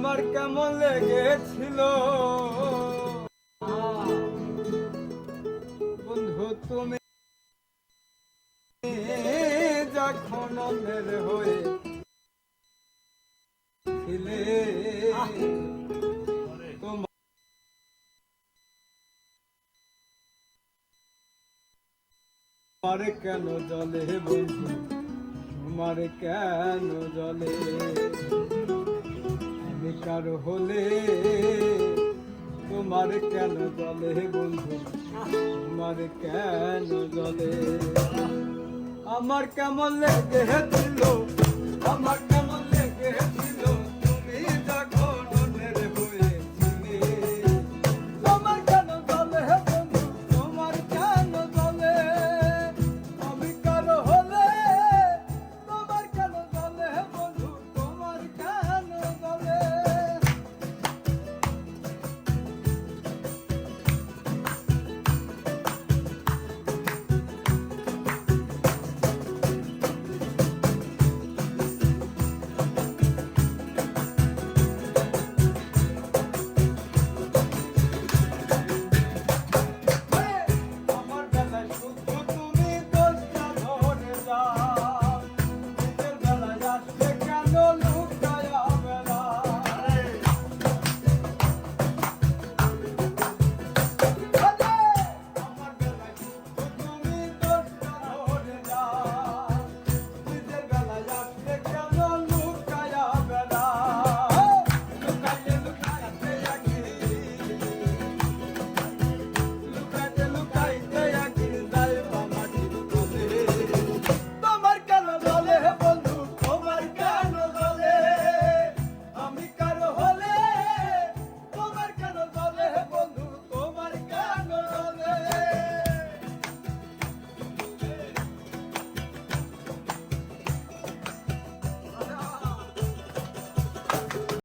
আমার কেমন লেগেছিল? বন্ধু, তুমি যখন অন্যের হয়ে ছিলে, তোমার কেন জলে বন্ধু? তোমার কেন জলে আমি হলে তোমার কেন জলে বন্ধু? তোমার কেন জলে? আমার কেমন লেগে